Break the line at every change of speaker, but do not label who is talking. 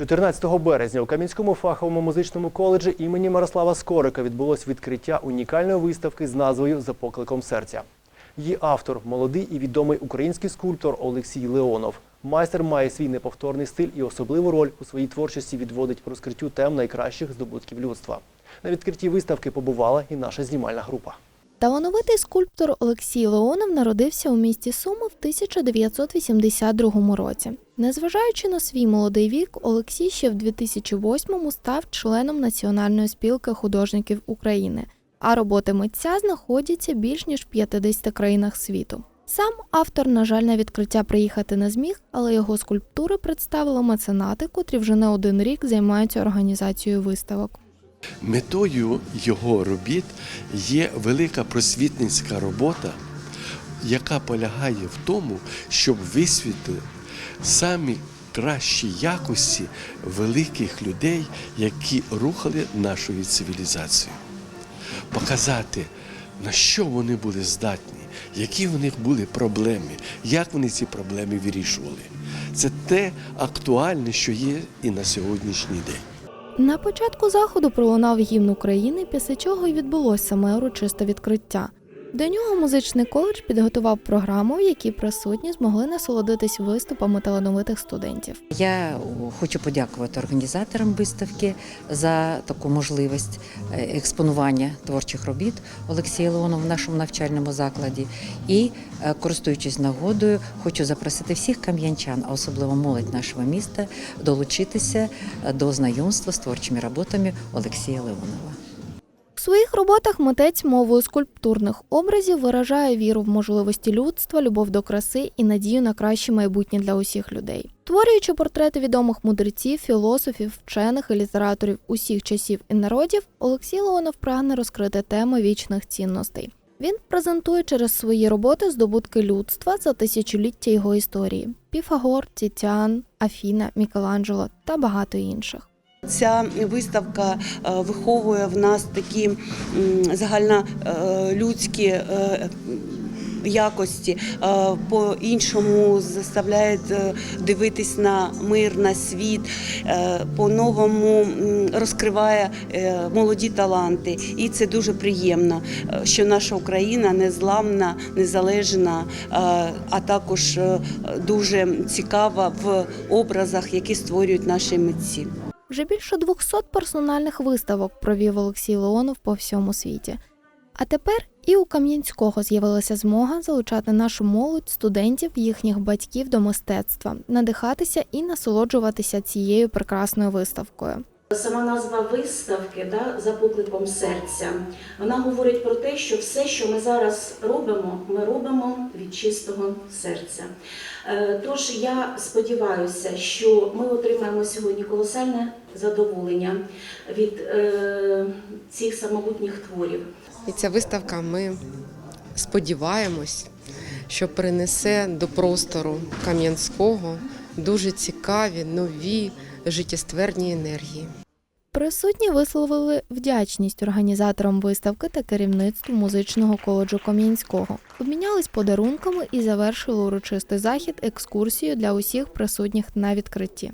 14 березня у Кам'янському фаховому музичному коледжі імені Мирослава Скорика відбулось відкриття унікальної виставки з назвою За покликом серця. Її автор молодий і відомий український скульптор Олексій Леонов. Майстер має свій неповторний стиль і особливу роль у своїй творчості відводить розкриттю тем найкращих здобутків людства. На відкритті виставки побувала і наша знімальна група.
Талановитий скульптор Олексій Леонов народився у місті Суми в 1982 році. Незважаючи на свій молодий вік, Олексій ще в 2008-му став членом Національної спілки художників України, а роботи митця знаходяться більш ніж в 50 країнах світу. Сам автор, на жаль, на відкриття приїхати не зміг, але його скульптури представили меценати, котрі вже не один рік займаються організацією виставок.
Метою його робіт є велика просвітницька робота, яка полягає в тому, щоб висвітлити самі кращі якості великих людей, які рухали нашою цивілізацією. Показати, на що вони були здатні, які в них були проблеми, як вони ці проблеми вирішували. Це те актуальне, що є і на сьогоднішній день.
На початку заходу пролунав гімн України, після чого й відбулось саме урочисте відкриття. До нього музичний коледж підготував програму, в якій присутні змогли насолодитись виступами талановитих студентів.
Я хочу подякувати організаторам виставки за таку можливість е, експонування творчих робіт Олексія Леонова в нашому навчальному закладі. І, е, користуючись нагодою, хочу запросити всіх кам'янчан, а особливо молодь нашого міста, долучитися е, до знайомства з творчими роботами Олексія Леонова.
У своїх роботах митець мовою скульптурних образів виражає віру в можливості людства, любов до краси і надію на краще майбутнє для усіх людей. Творюючи портрети відомих мудреців, філософів, вчених і літераторів усіх часів і народів, Олексій Леонов прагне розкрити теми вічних цінностей. Він презентує через свої роботи здобутки людства за тисячоліття його історії: Піфагор, Тітян, Афіна, Мікеланджело та багато інших.
Ця виставка е, виховує в нас такі загальнолюдські е, якості, е, по-іншому заставляє е, дивитись на мир, на світ, по-новому розкриває молоді таланти. І це дуже приємно, що наша Україна незламна, незалежна, а також дуже цікава в образах, які створюють наші митці.
Вже більше 200 персональних виставок провів Олексій Леонов по всьому світі. А тепер і у Кам'янського з'явилася змога залучати нашу молодь, студентів, їхніх батьків до мистецтва, надихатися і насолоджуватися цією прекрасною виставкою.
Сама назва виставки да, за покликом серця, вона говорить про те, що все, що ми зараз робимо, ми робимо від чистого серця. Е, Тож я сподіваюся, що ми отримаємо сьогодні колосальне задоволення від е, цих самобутніх творів.
І ця виставка ми сподіваємось, що принесе до простору Кам'янського дуже цікаві, нові життєстверні енергії.
Присутні висловили вдячність організаторам виставки та керівництву музичного коледжу Кам'янського, обмінялись подарунками і завершили урочистий захід екскурсію для усіх присутніх на відкритті.